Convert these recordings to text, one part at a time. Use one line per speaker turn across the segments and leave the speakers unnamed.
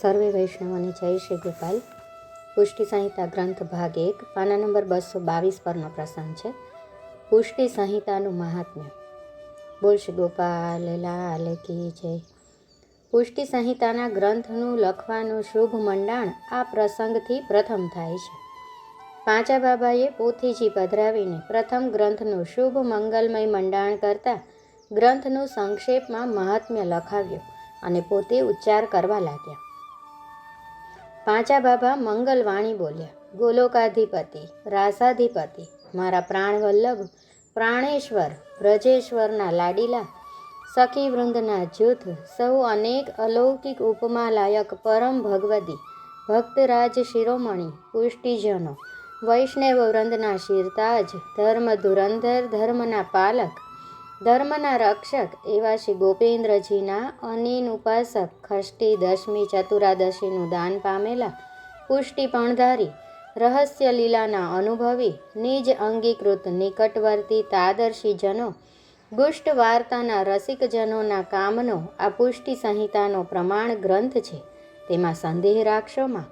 સર્વે વૈષ્ણવોને જય શ્રી ગોપાલ. પુષ્ટિ સંહિતા ગ્રંથ ભાગ એક, પાના નંબર બસો બાવીસ પરનો પ્રસંગ છે. પુષ્ટિ સંહિતાનું મહાત્મ્ય. બોલ શ્રી ગોપાલ, લાલ કી જય. પુષ્ટિ સંહિતાના ગ્રંથનું લખવાનું શુભ મંડાણ આ પ્રસંગથી પ્રથમ થાય છે. પાંચા બાબાએ પોથીજી પધરાવીને પ્રથમ ગ્રંથનું શુભ મંગલમય મંડાણ કરતાં ગ્રંથનું સંક્ષેપમાં મહાત્મ્ય લખાવ્યું અને પોતે ઉચ્ચાર કરવા લાગ્યા. પાંચા બાબા મંગલવાણી બોલ્યા, ગોલોકાધિપતિ, રાસાધિપતિ, મારા પ્રાણવલ્લભ, પ્રાણેશ્વર વ્રજેશ્વરના લાડીલા, સખી વૃંદના જૂથ, સૌ અનેક અલૌકિક ઉપમા લાયક પરમ ભગવદી, ભક્તરાજ શિરોમણી, પુષ્ટિજનો, વૈષ્ણવ વૃંદના શિરતાજ ધર્મ ધુરંધર ધર્મના પાલક ધર્મના રક્ષક એવા શ્રી ગોપેન્દ્રજીના અનિન ઉપાસક ખષ્ટી દશમી ચતુરાદશીનું દાન પામેલા પુષ્ટિ પણધારી, રહસ્ય લીલાના અનુભવી, નિજ અંગીકૃત નિકટવર્તી તાદર્શીજનો, ગુષ્ટ વાર્તાના રસિકજનોના કામનો આ પુષ્ટિ સંહિતાનો પ્રમાણ ગ્રંથ છે. તેમાં સંદેહ રાખશોમાં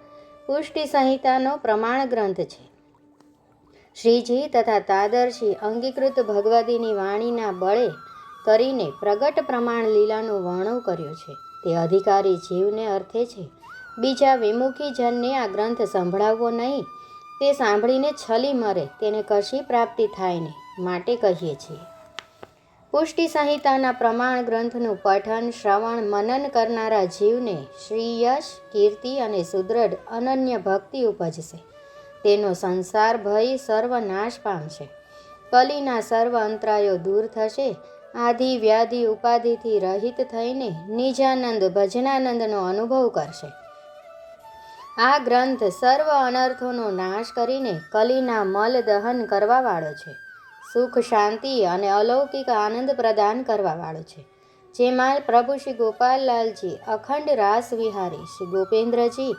પુષ્ટિ સંહિતાનો પ્રમાણ ગ્રંથ છે. શ્રીજી તથા તાદર્શી અંગીકૃત ભગવદીની વાણીના બળે કરીને પ્રગટ પ્રમાણ લીલાનું વર્ણવ કર્યું છે. તે અધિકારી જીવને અર્થે છે, બીજા વિમુખી જનને આ ગ્રંથ સંભળાવવો નહીં. તે સાંભળીને છલી મરે, તેને કશી પ્રાપ્તિ થાય નહીં, માટે કહીએ છીએ. પુષ્ટિ સંહિતાના પ્રમાણ ગ્રંથનું પઠન શ્રવણ મનન કરનારા જીવને શ્રી યશ, કીર્તિ અને સુદૃઢ અનન્ય ભક્તિ ઉપજશે. તેનો સંસાર, ભય સર્વનાશ પામશે. કલીના સર્વ અંતરાયો દૂર થશે. આધિ, વ્યાધિ, ઉપાધિથી રહિત થઈને નિજાનંદ, ભજનાનંદનો અનુભવ કરશે. આ ગ્રંથ સર્વ અનર્થોનો નાશ કરીને કલીના મલ દહન કરવાવાળો છે. સુખ, શાંતિ અને અલૌકિક આનંદ પ્રદાન કરવાવાળો છે. જેમાં પ્રભુ શ્રી ગોપાલલાલજી અખંડ રાસ વિહારી શ્રી ગોપેન્દ્રજી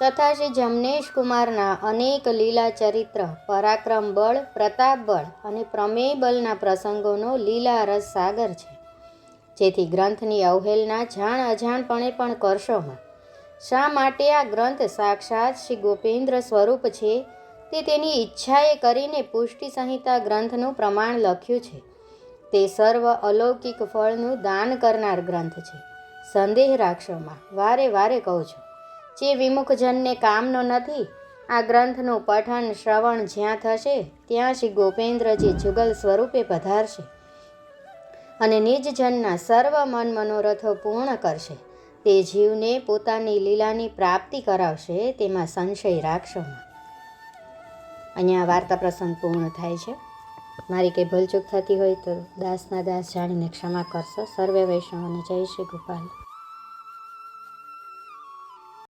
તથા શ્રી જમનેશ કુમારના અનેક લીલા ચરિત્ર, પરાક્રમ બળ, પ્રતાપ બળ અને પ્રમેય બળના પ્રસંગોનો લીલા રસ સાગર છે. જેથી ગ્રંથની અવહેલના જાણ અજાણપણે પણ કરશોમાં શા માટે આ ગ્રંથ સાક્ષાત શ્રી ગોપેન્દ્ર સ્વરૂપ છે? તે તેની ઈચ્છાએ કરીને પુષ્ટિ સંહિતા ગ્રંથનું પ્રમાણ લખ્યું છે. તે સર્વ અલૌકિક ફળનું દાન કરનાર ગ્રંથ છે. સંદેહ રાખશોમાં વારે વારે કહું છું. જે વિમુખજનને કામનો નથી, આ ગ્રંથનું પઠન શ્રવણ જ્યાં થશે, ત્યાં શ્રી ગોપેન્દ્રજી જુગલ સ્વરૂપે પધારશે અને નિજજનના સર્વ મન મનોરથો પૂર્ણ કરશે. તે જીવને પોતાની લીલાની પ્રાપ્તિ કરાવશે, તેમાં સંશય રાખશો અહીંયા વાર્તા પ્રસંગ પૂર્ણ થાય છે. મારી કંઈ ભૂલચૂક થતી હોય તો દાસના દાસ જાણીને ક્ષમા કરશો. સર્વે વૈષ્ણવને જય શ્રી ગોપાલ.